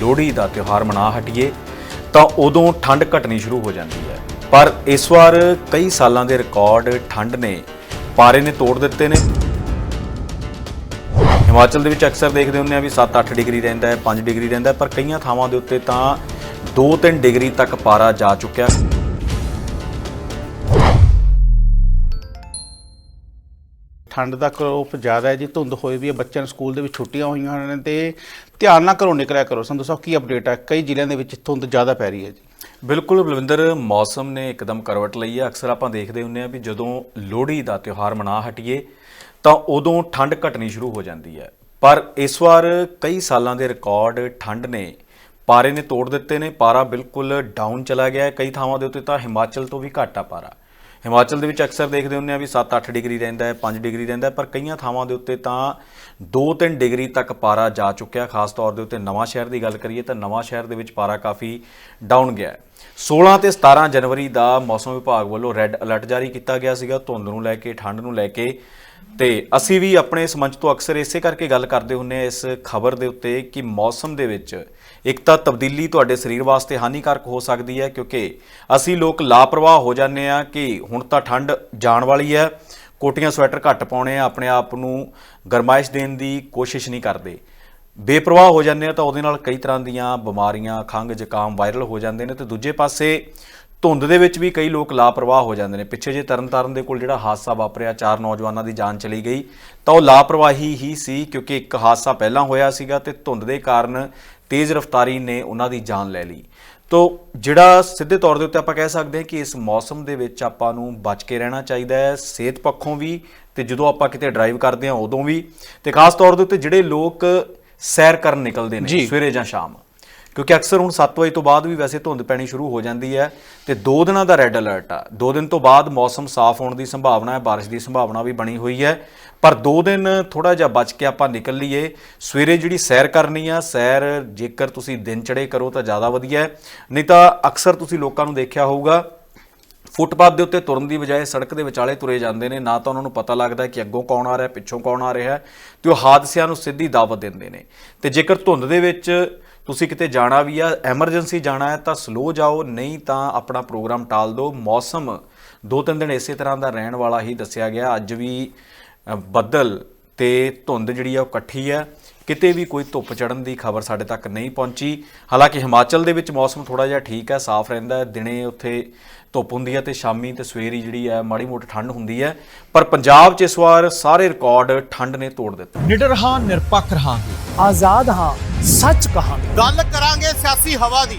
ਲੋਹੜੀ ਦਾ ਤਿਉਹਾਰ ਮਨਾ ਹਟੀਏ, ਤਾਂ ਉਦੋਂ ਠੰਡ ਘਟਣੀ ਸ਼ੁਰੂ ਹੋ ਜਾਂਦੀ ਹੈ। ਪਰ ਇਸ ਵਾਰ ਕਈ ਸਾਲਾਂ ਦੇ ਰਿਕਾਰਡ ਠੰਡ ਨੇ, ਪਾਰੇ ਨੇ ਤੋੜ ਦਿੱਤੇ ਨੇ। ਹਿਮਾਚਲ ਦੇ ਵਿੱਚ ਅਕਸਰ ਦੇਖਦੇ ਹੁੰਦੇ ਆ ਵੀ 7-8 ਡਿਗਰੀ ਰਹਿੰਦਾ ਹੈ 5 ਡਿਗਰੀ ਰਹਿੰਦਾ ਪਰ ਕਈਆਂ ਥਾਵਾਂ ਦੇ ਉੱਤੇ ਤਾਂ 2-3 ਡਿਗਰੀ ਤੱਕ ਪਾਰਾ ਜਾ ਚੁੱਕਿਆ। ਠੰਡ ਦਾ ਕਰੋਪ ਜ਼ਿਆਦਾ ਹੈ ਜੀ, ਧੁੰਦ ਹੋਈ ਵੀ ਹੈ, ਬੱਚਿਆਂ ਨੂੰ ਸਕੂਲ ਦੇ ਵਿੱਚ ਛੁੱਟੀਆਂ ਹੋਈਆਂ ਨੇ ਤੇ ਧਿਆਨ ਨਾਲ ਘਰੋਂ ਨਿਕਲਿਆ ਕਰੋ। ਸੰਧੂ ਸਾਹਿਬ, ਕੀ ਅਪਡੇਟ ਹੈ? ਕਈ ਜ਼ਿਲ੍ਹਿਆਂ ਦੇ ਵਿੱਚ ਧੁੰਦ ਜ਼ਿਆਦਾ ਪੈ ਰਹੀ ਹੈ ਜੀ। ਬਿਲਕੁਲ ਬਲਵਿੰਦਰ, ਮੌਸਮ ਨੇ ਇੱਕਦਮ ਕਰਵਟ ਲਈ ਹੈ। ਅਕਸਰ ਆਪਾਂ ਦੇਖਦੇ ਹੁੰਦੇ ਆ ਵੀ ਜਦੋਂ ਲੋਹੜੀ ਦਾ ਤਿਉਹਾਰ ਮਨਾ ਹਟੀਏ, ਤਾਂ ਉਦੋਂ ਠੰਡ ਘਟਣੀ ਸ਼ੁਰੂ ਹੋ ਜਾਂਦੀ ਹੈ। ਪਰ ਇਸ ਵਾਰ ਕਈ ਸਾਲਾਂ ਦੇ ਰਿਕਾਰਡ ਠੰਡ ਨੇ। ਪਾਰੇ ਨੇ ਤੋੜ ਦਿੱਤੇ ਨੇ, ਪਾਰਾ ਬਿਲਕੁਲ ਡਾਊਨ ਚਲਾ ਗਿਆ ਹੈ। ਕਈ ਥਾਵਾਂ ਦੇ ਉੱਤੇ ਤਾਂ ਹਿਮਾਚਲ ਤੋਂ ਵੀ ਘੱਟ ਆ ਪਾਰਾ। ਹਿਮਾਚਲ ਦੇ ਵਿੱਚ ਅਕਸਰ ਦੇਖਦੇ ਹੁੰਦੇ ਆ ਵੀ 7-8 ਡਿਗਰੀ ਰਹਿੰਦਾ ਹੈ 5 ਡਿਗਰੀ ਰਹਿੰਦਾ ਹੈ, ਪਰ ਕਈਆਂ ਥਾਵਾਂ ਦੇ ਉੱਤੇ ਤਾਂ 2-3 ਡਿਗਰੀ ਤੱਕ ਪਾਰਾ ਜਾ ਚੁੱਕਿਆ। ਖਾਸ ਤੌਰ ਦੇ ਉੱਤੇ ਨਵਾਂ ਸ਼ਹਿਰ ਦੀ ਗੱਲ ਕਰੀਏ ਤਾਂ ਨਵਾਂ ਸ਼ਹਿਰ ਦੇ ਵਿੱਚ ਪਾਰਾ ਕਾਫੀ ਡਾਊਨ ਗਿਆ ਹੈ। 16 ਤੇ 17 ਜਨਵਰੀ ਦਾ ਮੌਸਮ ਵਿਭਾਗ ਵੱਲੋਂ ਰੈੱਡ ਅਲਰਟ ਜਾਰੀ ਕੀਤਾ ਗਿਆ ਸੀਗਾ। ਧੁੰਦ ਨੂੰ ਲੈ ਕੇ, ਠੰਡ ਨੂੰ ਲੈ ਕੇ। ਤੇ ਅਸੀਂ ਵੀ ਆਪਣੇ ਇਸ ਮੰਚ ਤੋਂ ਅਕਸਰ ਇਸੇ ਕਰਕੇ ਗੱਲ ਕਰਦੇ ਹੁੰਨੇ ਆ ਇਸ ਖਬਰ ਦੇ ਉੱਤੇ ਕਿ ਮੌਸਮ ਦੇ ਵਿੱਚ ਇੱਕ ਤਾਂ ਤਬਦੀਲੀ ਤੁਹਾਡੇ ਸਰੀਰ ਵਾਸਤੇ ਹਾਨੀਕਾਰਕ ਹੋ ਸਕਦੀ ਹੈ, ਕਿਉਂਕਿ ਅਸੀਂ ਲੋਕ ਲਾਪਰਵਾਹ ਹੋ ਜਾਂਦੇ ਆ ਕਿ ਹੁਣ ਤਾਂ ਠੰਡ ਜਾਣ ਵਾਲੀ ਹੈ, ਕੋਟੀਆਂ ਸਵੈਟਰ ਘੱਟ ਪਾਉਣੇ ਆ, ਆਪਣੇ ਆਪ ਨੂੰ ਗਰਮਾਇਸ਼ ਦੇਣ ਦੀ ਕੋਸ਼ਿਸ਼ ਨਹੀਂ ਕਰਦੇ। ਬੇਪਰਵਾਹ ਹੋ ਜਾਂਦੇ ਆ ਤਾਂ ਉਹਦੇ ਨਾਲ ਕਈ ਤਰ੍ਹਾਂ ਦੀਆਂ ਬਿਮਾਰੀਆਂ, ਖੰਘ, ਜ਼ੁਕਾਮ ਵਾਇਰਲ ਹੋ ਜਾਂਦੇ ਨੇ ਤੇ ਦੂਜੇ ਪਾਸੇ ਧੁੰਦ ਦੇ ਵਿੱਚ ਵੀ ਕਈ ਲੋਕ ਲਾਪਰਵਾਹ ਹੋ ਜਾਂਦੇ ਨੇ। ਪਿੱਛੇ ਜੇ ਤਰਨਤਾਰਨ ਦੇ ਕੋਲ ਜਿਹੜਾ ਹਾਦਸਾ ਵਾਪਰਿਆ ਚਾਰ ਨੌਜਵਾਨਾਂ ਦੀ ਜਾਨ ਚਲੀ ਗਈ। ਤਾਂ ਉਹ ਲਾਪਰਵਾਹੀ ਹੀ ਸੀ ਕਿਉਂਕਿ ਇੱਕ ਹਾਦਸਾ ਪਹਿਲਾਂ ਹੋਇਆ ਸੀਗਾ ਤੇ ਧੁੰਦ ਦੇ ਕਾਰਨ ਤੇਜ਼ ਰਫ਼ਤਾਰੀ ਨੇ ਉਹਨਾਂ ਦੀ ਜਾਨ ਲੈ ਲਈ। ਤੋ ਜਿਹੜਾ ਸਿੱਧੇ ਤੌਰ ਦੇ ਉੱਤੇ ਆਪਾਂ ਕਹਿ ਸਕਦੇ ਹਾਂ ਕਿ ਇਸ ਮੌਸਮ ਦੇ ਵਿੱਚ ਆਪਾਂ ਨੂੰ ਬਚ ਕੇ ਰਹਿਣਾ ਚਾਹੀਦਾ ਹੈ ਸਿਹਤ ਪੱਖੋਂ ਵੀ ਤੇ ਜਦੋਂ ਆਪਾਂ ਕਿਤੇ ਡਰਾਈਵ ਕਰਦੇ ਹਾਂ ਉਦੋਂ ਵੀ। ਤੇ ਖਾਸ ਤੌਰ ਦੇ ਉੱਤੇ ਜਿਹੜੇ ਲੋਕ ਸੈਰ ਕਰਨ ਨਿਕਲਦੇ ਨੇ। ਸਵੇਰੇ ਜਾਂ ਸ਼ਾਮ। ਕਿਉਂਕਿ ਅਕਸਰ ਹੁਣ 7 ਵਜੇ ਤੋਂ ਬਾਅਦ ਵੀ ਵੈਸੇ ਧੁੰਦ ਪੈਣੀ ਸ਼ੁਰੂ ਹੋ ਜਾਂਦੀ ਹੈ ਤੇ 2 ਦਿਨਾਂ ਦਾ ਰੈੱਡ ਅਲਰਟ ਆ। 2 ਦਿਨ ਤੋਂ ਬਾਅਦ ਮੌਸਮ ਸਾਫ਼ ਹੋਣ ਦੀ ਸੰਭਾਵਨਾ ਹੈ, ਬਾਰਿਸ਼ ਦੀ ਸੰਭਾਵਨਾ ਵੀ ਬਣੀ ਹੋਈ ਹੈ। ਪਰ 2 ਦਿਨ ਥੋੜਾ ਜਿਹਾ ਬਚ ਕੇ ਆਪਾਂ ਨਿਕਲ ਲਈਏ। ਸਵੇਰੇ ਜਿਹੜੀ ਸੈਰ ਕਰਨੀ ਆ, ਸੈਰ ਜੇਕਰ ਤੁਸੀਂ ਦਿਨ ਚੜੇ ਕਰੋ ਤਾਂ ਜ਼ਿਆਦਾ ਵਧੀਆ ਹੈ। ਨਹੀਂ ਤਾਂ ਅਕਸਰ ਤੁਸੀਂ ਲੋਕਾਂ ਨੂੰ ਦੇਖਿਆ ਹੋਊਗਾ, ਫੁੱਟਪਾਥ ਦੇ ਉੱਤੇ ਤੁਰਨ ਦੀ ਬਜਾਏ ਸੜਕ ਦੇ ਵਿਚਾਲੇ ਤੁਰੇ ਜਾਂਦੇ ਨੇ। ਨਾ ਤਾਂ ਉਹਨਾਂ ਨੂੰ ਪਤਾ ਲੱਗਦਾ ਕਿ ਅੱਗੋਂ ਕੌਣ ਆ ਰਿਹਾ, ਪਿੱਛੋਂ ਕੌਣ ਆ ਰਿਹਾ ਹੈ ਤੇ ਉਹ ਹਾਦਸਿਆਂ ਨੂੰ ਸਿੱਧੀ ਦਾਵਤ ਦਿੰਦੇ ਨੇ। ਤੇ ਜੇਕਰ ਧੁੰਦ ਦੇ ਵਿੱਚ ਤੁਸੀਂ ਕਿਤੇ ਜਾਣਾ ਵੀ ਆ ਐਮਰਜੈਂਸੀ ਜਾਣਾ ਹੈ, ਤਾਂ ਸਲੋ ਜਾਓ, ਨਹੀਂ ਤਾਂ ਆਪਣਾ ਪ੍ਰੋਗਰਾਮ ਟਾਲ ਦਿਓ। ਮੌਸਮ ਦੋ ਤਿੰਨ ਦਿਨ ਇਸੇ ਤਰ੍ਹਾਂ ਦਾ ਰਹਿਣ ਵਾਲਾ ਹੀ ਦੱਸਿਆ ਗਿਆ। ਅੱਜ ਵੀ ਬੱਦਲ ਤੇ ਧੁੰਦ ਜਿਹੜੀ ਆ ਉਹ ਇਕੱਠੀ ਹੈ। ਕਿਤੇ ਵੀ ਕੋਈ ਧੁੱਪ ਚੜਨ ਦੀ ਖਬਰ ਸਾਡੇ ਤੱਕ ਨਹੀਂ ਪਹੁੰਚੀ। ਹਾਲਾਂਕਿ ਹਿਮਾਚਲ ਦੇ ਵਿੱਚ ਮੌਸਮ ਥੋੜਾ ਜਿਹਾ ਠੀਕ ਹੈ ਸਾਫ਼ ਰਹਿੰਦਾ ਹੈ। ਦਿਨੇ ਉੱਥੇ ਧੁੱਪ ਹੁੰਦੀ ਹੈ ਤੇ ਸ਼ਾਮੀ ਤੇ ਸਵੇਰੀ ਜਿਹੜੀ ਹੈ ਮਾੜੀ ਮੋਟੀ ਠੰਡ ਹੁੰਦੀ ਹੈ। ਪਰ ਪੰਜਾਬ 'ਚ ਇਸ ਵਾਰ ਸਾਰੇ ਰਿਕਾਰਡ ਠੰਡ ਨੇ ਤੋੜ ਦਿੱਤੇ। ਨਿਡਰ ਹਾਂ ਨਿਰਪੱਖ ਰਹਾਂਗੇ। ਆਜ਼ਾਦ ਹਾਂ ਸੱਚ ਕਹਾਂਗੇ। ਗੱਲ ਕਰਾਂਗੇ ਸਿਆਸੀ ਹਵਾ ਦੀ।